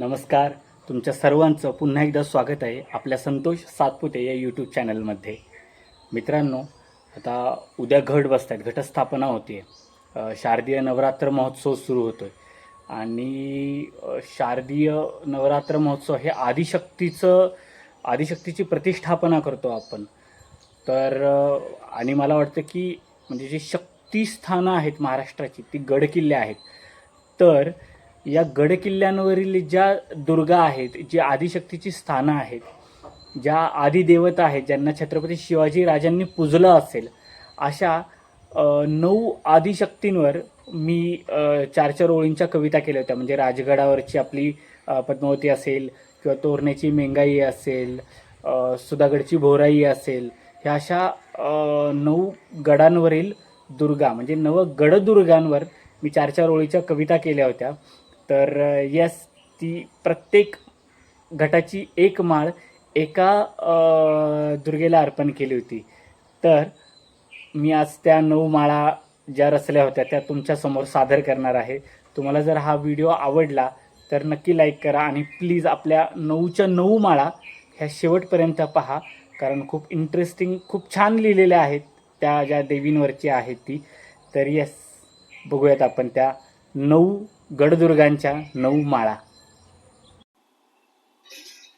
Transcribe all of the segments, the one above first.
नमस्कार. तुमच्या सर्वांचं पुन्हा एकदा स्वागत आहे आपल्या संतोष सातपुते या यूट्यूब चॅनलमध्ये मित्रांनो आता उद्या घट बसत आहेत घटस्थापना होते शारदीय नवरात्र महोत्सव सुरू होतो आहे आणि शारदीय नवरात्र महोत्सव हे आदिशक्तीचं आदिशक्तीची प्रतिष्ठापना करतो आपण. तर आणि मला वाटतं की म्हणजे जी शक्तिस्थानं आहेत महाराष्ट्राची ती गडकिल्ले आहेत. तर या गडकिल्ल्यांवरील ज्या दुर्गा आहेत जी आदिशक्तीची स्थानं आहेत ज्या आदिदेवता आहेत ज्यांना छत्रपती शिवाजी राजांनी पूजलं असेल अशा नऊ आदिशक्तींवर मी चार चार ओळींच्या कविता केल्या होत्या. म्हणजे राजगडावरची आपली पद्मावती असेल किंवा तोरण्याची मेंगाई असेल सुधागडची भोराई असेल ह्या अशा नऊ गडांवरील दुर्गा म्हणजे नव गडदुर्गांवर मी चार चार ओळीच्या कविता केल्या होत्या. तर यस ती प्रत्येक घटाची एक माळ एका दुर्गेला अर्पण केली होती. तर मी आज त्या नऊ माळा ज्या रचल्या होत्या त्या तुमच्यासमोर सादर करणार आहे. तुम्हाला जर हा व्हिडिओ आवडला तर नक्की लाईक करा आणि प्लीज आपल्या नऊच्या नऊ माळा ह्या शेवटपर्यंत पहा कारण खूप इंटरेस्टिंग खूप छान लिहिलेल्या आहेत त्या ज्या देवींवरची आहेत ती. तर येस बघूयात आपण त्या नऊ गडदुर्गांच्या नऊ माळा.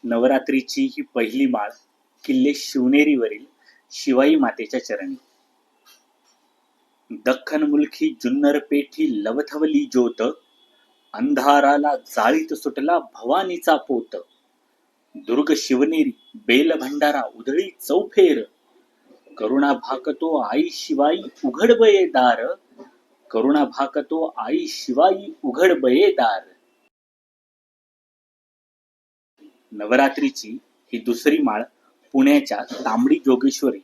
नवरात्रीची ही पहिली माळ किल्ले शिवनेरीवरील शिवाई मातेच्या चरणी. दख्खन मुलखी जुन्नर पेठी लवथवली ज्योत अंधाराला जाळीत सुटला भवानीचा पोत. दुर्ग शिवनेरी बेल भंडारा उधळी चौफेर. करुणा भाकतो आई शिवाई उघड दार. करुणा भाकतो आई शिवाई उघड बये दार नवरात्रीची ही दुसरी माळ पुण्याच्या तांबडी जोगेश्वरी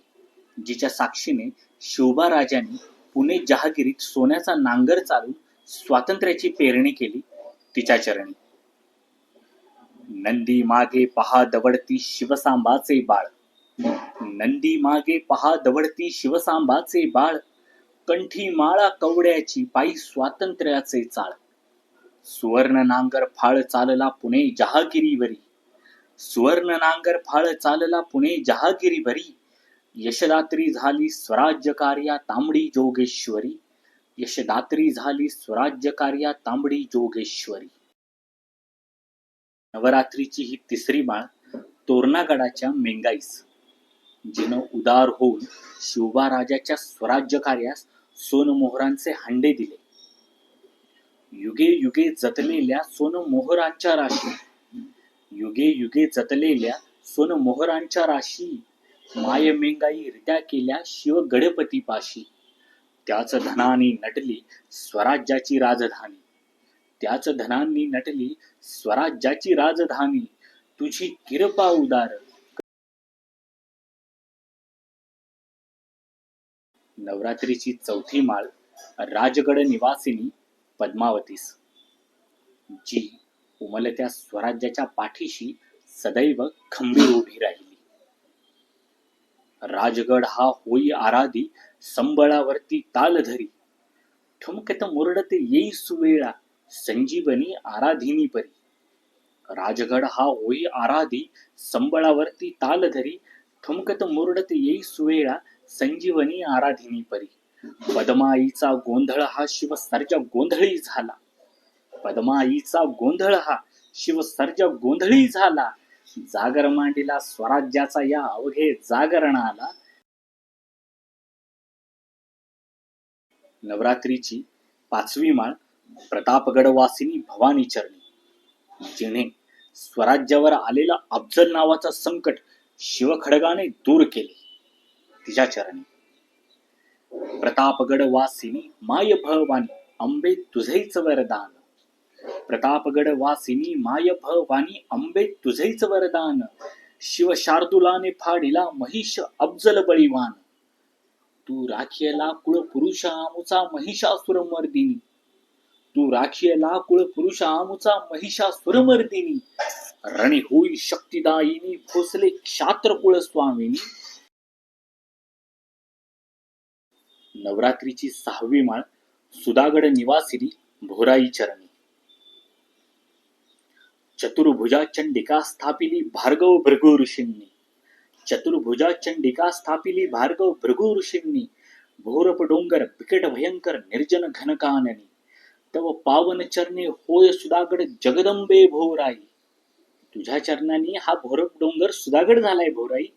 जिच्या साक्षीने शिवबा राजांनी पुणे जहागिरीत सोन्याचा नांगर चालून स्वातंत्र्याची पेरणी केली तिच्या चरणी. नंदी मागे पहा दवडती शिवसांबाचे बाळ. नंदी मागे पहा दवडती शिवसांबाचे बाळ. कंठी माळा कवड्याची पायी स्वातंत्र्याचे चाळ. सुवर्ण नांगर फाळ चालला पुणे जहागिरीवरी. सुवर्ण नांगर फाळ चालला पुणे जहागिरीवरी. यशदात्री झाली स्वराज्य कार्या तांबडी जोगेश्वरी. यशदात्री झाली स्वराज्य कार्या तांबडी जोगेश्वरी. नवरात्रीची ही तिसरी माळ तोरणागडाच्या मेंगाईस. जिनं उदार होऊन शिवबा राजाच्या स्वराज्य कार्यास सोनमोहरांचे हंडे दिले. युगे युगे जतलेल्या सोनमोहरांच्या राशी युगे युगे जतलेल्या सोनमोहरांच्या राशी मायमेंगाई रित्या केल्या शिव गणपती पाशी त्याच धनानी नटली स्वराज्याची राजधानी. त्याच धनांनी नटली स्वराज्याची राजधानी. तुझी किरपा उदार नवरात्रीची चौथी माळ राजगड निवासिनी पद्मावतीस. जी उमलत्या स्वराज्याच्या पाठीशी सदैव खंबीर उभी राहिली. राजगड हा होई आराधी संबळावरती ताल धरी. ठुमकत मुरडत येई सुवेळा संजीवनी आराधिनी परी. राजगड हा होई आराधी संबळावरती ताल धरी ठुमकत मुरडत येई सुवेळा संजीवनी आराधिनी परी. पद्माईचा गोंधळ हा शिवसर्जा गोंधळी झाला. पद्माईचा गोंधळ हा शिवसर्ज गोंधळी झाला. जागर मांडीला स्वराज्याचा या अवघे जागरणाला नवरात्रीची पाचवी माळ प्रतापगडवासिनी भवानी चरणी. जिने स्वराज्यावर आलेला अफजल नावाचा संकट शिवखडगाने दूर केले. तिच्या चरणी. प्रतापगड वासिनी माय भवानी अंबे तुझेच वरदान प्रतापगड वासिनी माय भवानी अंबे तुझेच वरदान शिव शार्दुलाने फाडिला महिष अफजल बळीवान. तू राखियला कुळ पुरुष आमुचा महिषासुर मर्दिनी तू राखियला कुळ पुरुष आमुचा महिषासुर मर्दिनी रणी होई शक्तिदायिनी भोसले क्षात्र कुळ स्वामिनी नवरात्रीची सहावी माळ सुधागड निवासिनी भोराई चरणी. चतुर्भुजा चंडिका स्थापिली भार्गव भृगु ऋषींनी. चतुर्भुजा चंडिका स्थापिली भार्गव भृगु ऋषींनी. भोरप डोंगर बिकट भयंकर निर्जन घनकाननी. तव पावन चरणे होय सुदागड जगदंबे भोराई. तुझ्या चरणाने हा भोरप डोंगर सुदागड झालाय भोराई.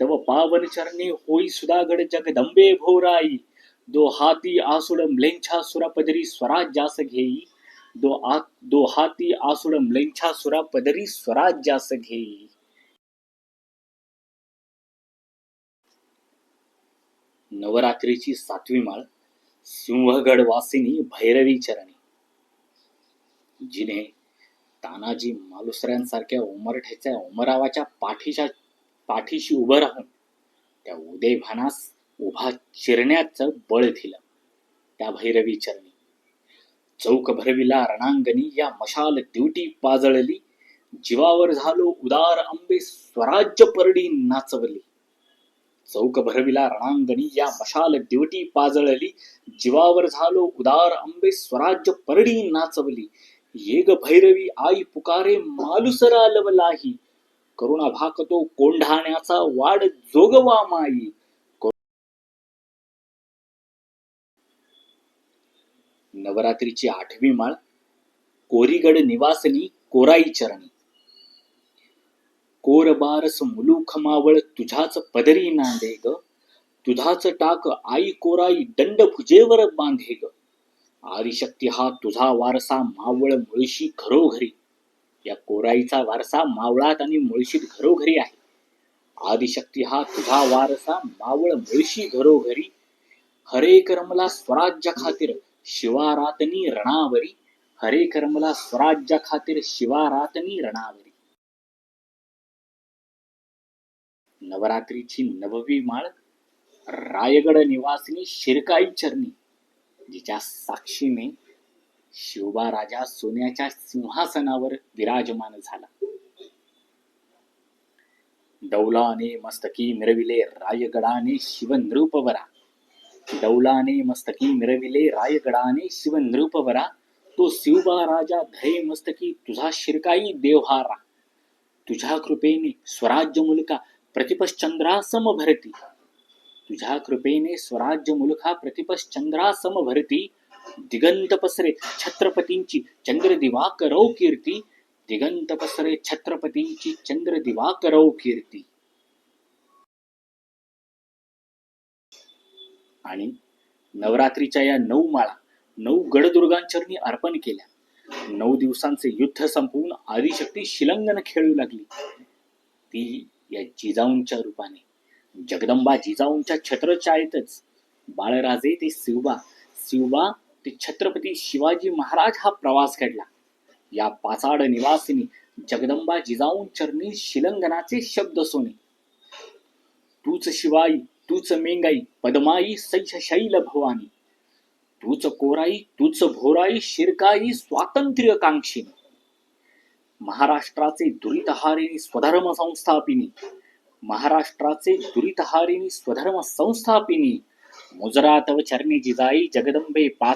तव पावन चरणी होई सुदागड जगदंबे भोराई दो हाती आसुड म्लेंछा सुरा पदरी स्वराज्यास घेई। दो आ दो हाती आसुड म्लेंछा सुरा पदरी स्वराज्यास घेई। नवरात्रीची सातवी माळ सिंहगड वासिनी भैरवी चरणी। जिने तानाजी मालुसऱ्यांसारख्या उमरठ्याच्या उमरावाच्या पाठीच्या पाठीशी उभं राहून त्या उदयभानास उभा चिरण्याचं बळ दिलं. त्या भैरवी चरणी चौक भरविला रणांगणी या मशाल दिवटी पाजळली. जीवावर झालो उदार आंबे स्वराज्य परडी नाचवली. चौक भरविला रणांगणी या मशाल दिवटी पाजळली. जीवावर झालो उदार आंबे स्वराज्य परडी नाचवली. येग भैरवी आई पुकारे मालुसरा लवलाही. करुणा भाकतो कोंढाण्याचा वाड जोगवा माई. नवरात्रीची आठवी माळ कोरीगड निवासनी कोराई चरणी. कोर बारस मुलूख मावळ तुझाच पदरी नांदे ग तुझाच टाक आई कोराई दंड भुजेवर बांधे ग. आदिशक्ती हा तुझा वारसा मावळ मुळशी घरोघरी. या कोराईचा वारसा मावळात आणि मुळशीत घरोघरी आहे. आदिशक्ती हा तुझा वारसा मावळ मुळशी घरोघरी. हरे कर्मला स्वराज्य खातीर शिवारातनी रणावरी. हरे कर्मला स्वराज्य खातीर शिवारातनी रणावरी. नवरात्रीची नववी माळ. रायगड निवासिनी शिरकाई चरणी. जिच्या साक्षीने शिवबा राजा सोन्याच्या सिंहासनावर विराजमान झाला. डौलाने मस्तकी मिरविले रायगडाने शिवनृपवरा. डौलाने मस्तकी मिरविले रायगडाने शिवनृपवरा. तो शिवबा राजा धरे मस्तकी तुझा शिरकाई देवहारा. तुझ्या कृपेने स्वराज्य मुलका प्रतिपश्चंद्रासम भरती. तुझ्या कृपेने स्वराज्य मुलखा प्रतिपश्चंद्रासम भरती. दिगंत पसरे छत्रपतींची चंद्र दिवाकरौ कीर्ती. दिगंत पसरे छत्रपतींची चंद्र दिवाकरौ कीर्ती. आणि नवरात्रीच्या या नऊ माळा नऊ गडदुर्गांचरणी अर्पण केल्या. नऊ दिवसांचे युद्ध संपवून आदिशक्ती शिलंगन खेळू लागली. ती या जिजाऊंच्या रूपाने जगदंबा जिजाऊंच्या छत्रछायेतच. बाळराजे ते शिवबा शिवबा ते छत्रपती शिवाजी महाराज हा प्रवास घडला या पाचाड निवासिनी जगदंबा जिजाऊन चरणी शिलंगनाचे शब्द सोने. तूच शिवाई तूच मेंगाई पदमाई सैश शैल भवानी. तूच कोराई तूच भोराई शिरकाई स्वातंत्र्य कांक्षिणी महाराष्ट्राचे दुरितहारिणी स्वधर्म संस्थापिनी. महाराष्ट्राचे दुरितहारिणी स्वधर्म संस्थापिनी. मुजरातव चरणी जिजाई जगदंबे पाच